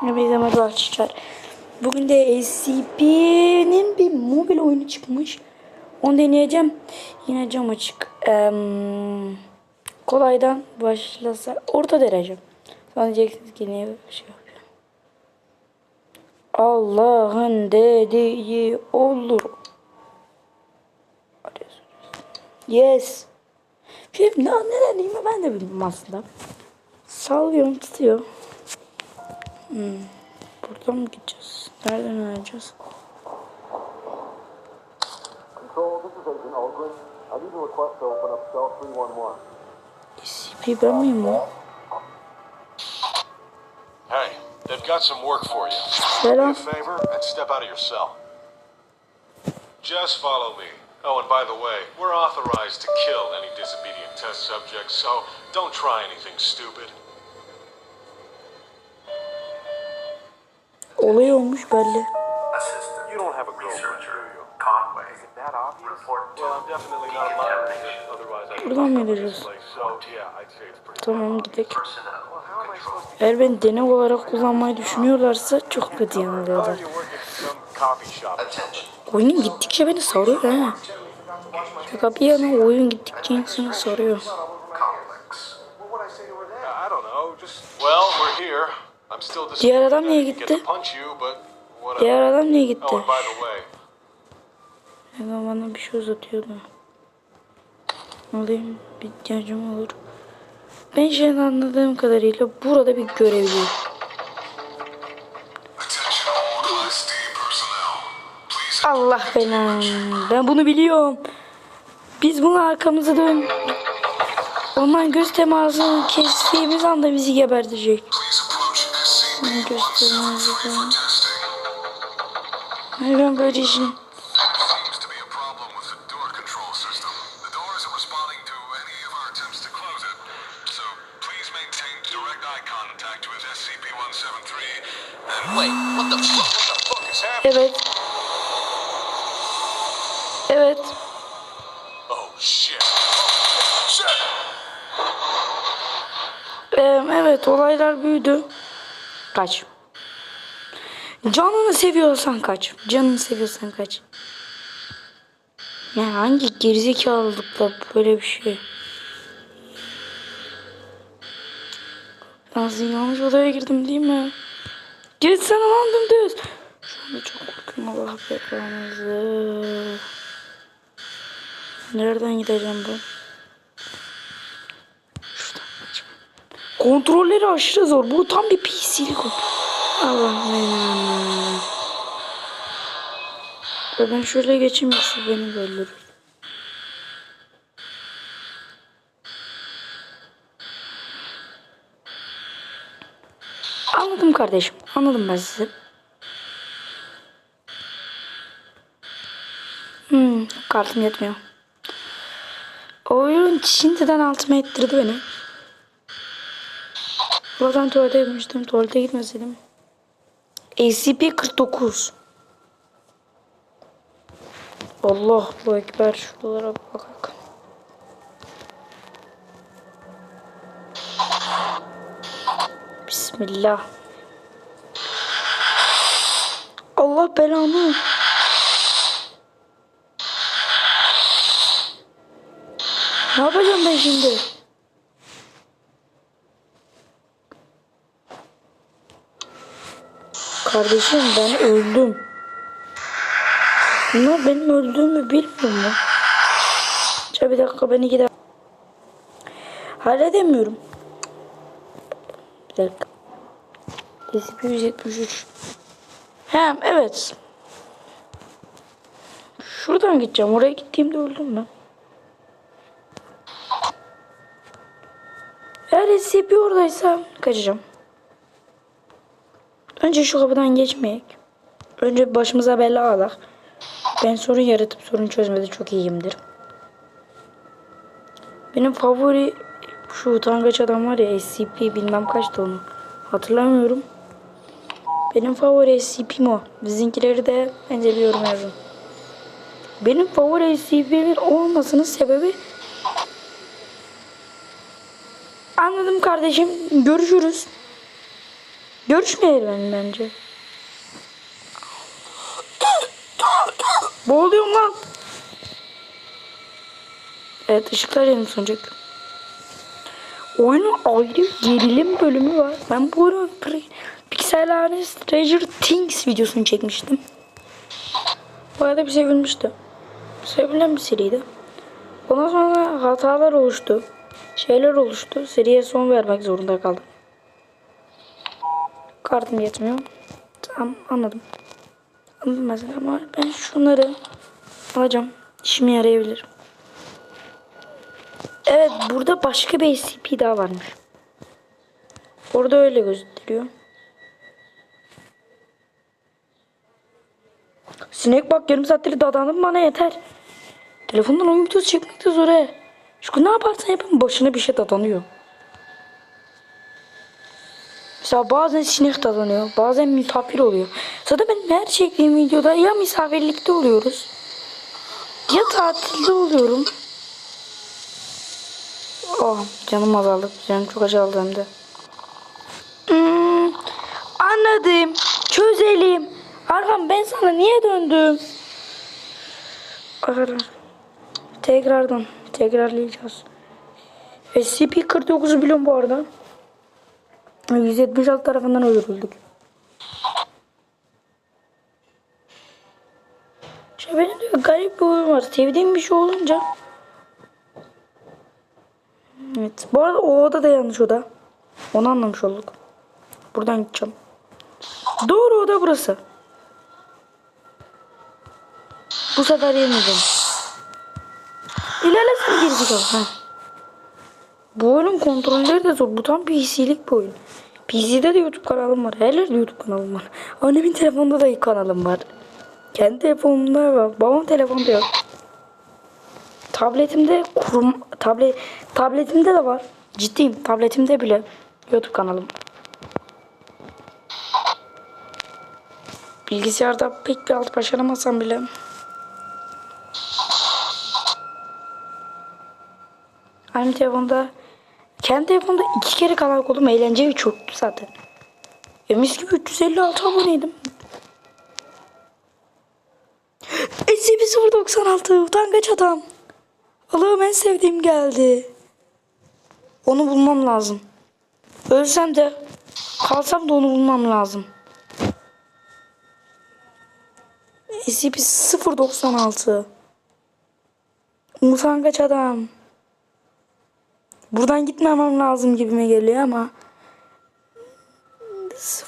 Hepinize merhaba arkadaşlar. Bugün de SCP'nin bir mobil oyunu çıkmış. Onu deneyeceğim. Yine cam açık. Eee, kolaydan başlasa orta derece. Sonra diyeceksiniz ki niye şey yapıyor. Allah'ın dediği olur. Yes. Şimdi ne, ne dediğimi ben de bilmiyorum aslında. Sallıyorum tutuyor. Hmm. Buradan mı gideceğiz? Nereden öğreneceğiz? Control, this is Agent Aldrin. I need a request to open up cell 311. SCP ben miyim o? Hey, they've got some work for you. Selam. Do me a favor and step out of your cell. Just follow me. Oh, and by the way, we're authorized to kill any disobedient test subjects, so don't try anything stupid. Monitor. Otherwise, I Buradan mı gideceğiz? Tamam gidelim. Eğer beni deney olarak kullanmayı düşünüyorlarsa çok kötü yanılıyorlar. you're working at some coffee shop. Attention. Oyun gittikçe beni soruyor ha. Şaka bir yana oyun gittikçe insanı soruyor. Diğer adam niye gitti? Diğer adam niye Oh, gitti? Hemen bana bir şey uzatıyordu. Alayım bir ihtiyacım olur. Ben şeyden anladığım kadarıyla burada bir personnel. Please Allah belanı. Ben bunu biliyorum. Biz bunu arkamıza dön. Ondan göz temasını kestiğimiz anda bizi gebertecek. Please approach SCP-173 Göz teması for falan. testing. Ay ben böyle işin. There seems to be a problem with the door control system. The door isn't responding to any of our attempts to close it. So please maintain direct eye contact with SCP-173 and Wait, what the fuck? what the fuck is happening? Evet. Evet. Oh, shit. Shit! Ee, evet olaylar büyüdü. Kaç. Canını seviyorsan kaç. Canını seviyorsan kaç. Ya hangi gerizekalılıkla böyle bir şey. Nasıl yanlış odaya girdim değil mi? Geçsene lan dümdüz. Şu anda çok korkuyorum Allah belanızı. Nereden gideceğim ben? Şuradan kaçayım. Kontrolleri aşırı zor. Bu tam bir PC'lik. Allah belanı. Ve ben şöyle geçeyim yoksa beni böldürür. Anladım kardeşim. Anladım ben sizi. Hmm, kartım yetmiyor. Oyun şimdiden altıma ettirdi beni. Buradan tuvalete gitmiştim. Tuvalete gitmeseydim. ACP-49. Allah bu ekber. Şuralara bak. Bismillah. Allah belanı. Ne yapacağım ben şimdi? Kardeşim ben öldüm. Bunlar benim öldüğümü bilmiyor mu? Ya bir dakika beni gider. Halledemiyorum. Bir dakika. SCP 173. Hem evet. Şuradan gideceğim. Oraya gittiğimde öldüm ben. Eğer SCP oradaysa kaçacağım. Önce şu kapıdan geçmeyek. Önce başımıza bela alak. Ben sorun yaratıp sorun çözmede çok iyiyimdir. Benim favori şu utangaç adam var ya SCP bilmem kaçtı onu. Hatırlamıyorum. Benim favori SCP'm o. Bizimkileri de bence bir yorum yazın. Benim favori SCP'min olmasının sebebi Anladım kardeşim. Görüşürüz. Görüşmeyelim bence. Boğuluyorum lan. Evet ışıklar yanım sönecek. Oyunun ayrı gerilim bölümü var. Ben bu oyunun Pre- Pixel Art Stranger Things videosunu çekmiştim. Bayağı bir sevilmişti. Sevilen bir seriydi. Ondan sonra hatalar oluştu. Şeyler oluştu. Seriye son vermek zorunda kaldım. Kartım yetmiyor. Tamam anladım. Anladım mesela ama ben şunları alacağım. İşime yarayabilir. Evet burada başka bir SCP daha varmış. Orada öyle gösteriyor. Sinek bak yarım saattir dadandım bana yeter. Telefondan oyun videosu çekmek de zor he. Şu ne yaparsan yapın başına bir şey dadanıyor. Mesela bazen sinek dadanıyor. Bazen misafir oluyor. Zaten benim her çektiğim videoda ya misafirlikte oluyoruz. Ya tatilde oluyorum. Oh canım azaldı. Canım çok azaldı hem de. Hmm, anladım. Çözelim. Arkan ben sana niye döndüm? Arkadaşlar. Tekrardan. Tekrarlayacağız. SCP-49 biliyorum bu arada. 176 tarafından öldürüldük. İşte benim de garip bir oyun var. Sevdiğim bir şey olunca. Evet. Bu arada o oda da yanlış oda. Onu anlamış olduk. Buradan gideceğim. Doğru oda burası. Bu sefer yenileceğim. İlerlesin gerizekalı. Bu oyunun kontrolleri de zor. Bu tam PC'lik bir oyun. PC'de de YouTube kanalım var. Her yerde YouTube kanalım var. Annemin telefonunda da kanalım var. Kendi telefonumda var. Babam telefonda yok. Tabletimde kurum tablet tabletimde de var. Ciddiyim. Tabletimde bile YouTube kanalım. Bilgisayarda pek bir alt başaramasam bile Aynı telefonda kendi telefonda iki kere kanal kurdum. Eğlenceli çöktü zaten. E mis gibi 356 aboneydim. SCP-096 utangaç adam. Allah'ım en sevdiğim geldi. Onu bulmam lazım. Ölsem de kalsam da onu bulmam lazım. SCP-096 Utangaç adam. Buradan gitmemem lazım gibime geliyor ama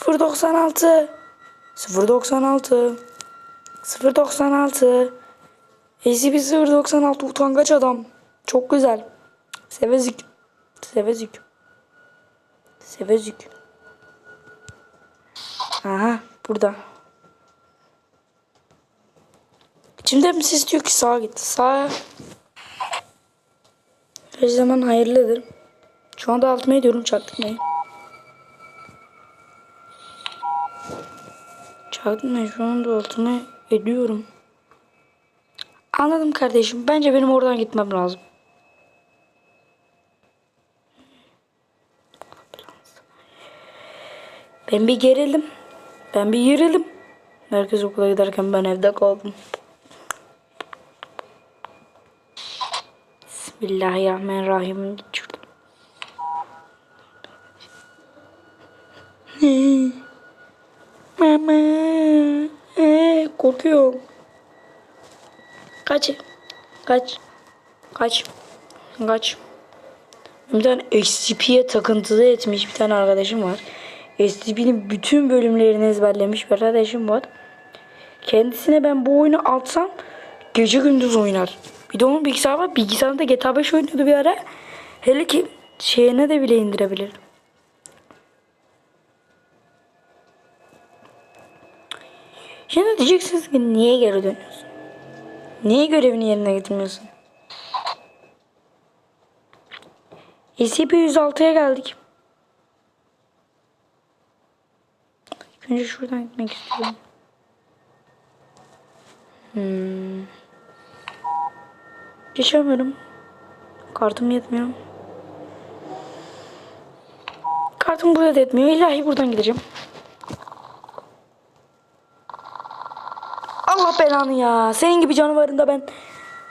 096 096 096 SCP 096 utangaç adam. Çok güzel. Sevezük. Sevezük. Sevezük. Aha burada. İçimde bir ses diyor ki sağa git. Sağa. Her zaman hayırlıdır. Şu anda altıma ediyorum çaktırmayı. Çaktırmayı şu anda altıma ediyorum. Anladım kardeşim. Bence benim oradan gitmem lazım. Ben bir gerildim. Ben bir gerildim. Herkes okula giderken ben evde kaldım. Bismillahirrahmanirrahim. Mama. Ee, korkuyorum. Kaç. Kaç. Kaç. Kaç. Bir tane SCP'ye takıntılı etmiş bir tane arkadaşım var. SCP'nin bütün bölümlerini ezberlemiş bir arkadaşım var. Kendisine ben bu oyunu alsam gece gündüz oynar. Bir de onun bilgisayarı var. Bilgisayarında GTA 5 oynuyordu bir ara. Hele ki şeyine de bile indirebilir. Şimdi diyeceksiniz ki niye geri dönüyorsun? Niye görevini yerine getirmiyorsun? SCP-106'ya geldik. İlk önce şuradan gitmek istiyorum. Hmm. Geçemiyorum. Kartım yetmiyor. Kartım burada da yetmiyor. İlahi buradan gideceğim. Allah belanı ya. Senin gibi canavarında ben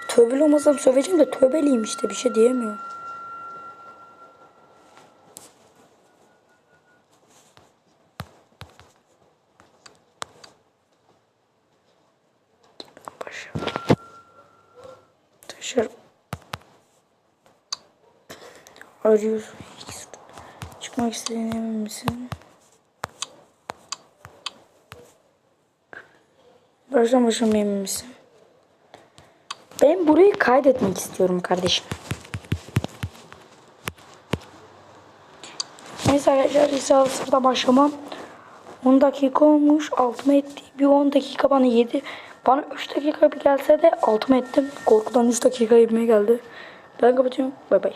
tövbeli olmasam söveceğim de tövbeliyim işte bir şey diyemiyorum. Dışarı. Arıyorsun. Çıkmak istediğine emin misin? Baştan başa emin misin? Ben burayı kaydetmek istiyorum kardeşim. Neyse arkadaşlar Risale sıfırda başlamam. 10 dakika olmuş. Altıma etti. Bir 10 dakika bana yedi. Bana 3 dakika bir gelse de altıma ettim. Korkudan 3 dakika yemeye geldi. Ben kapatıyorum. Bay bay.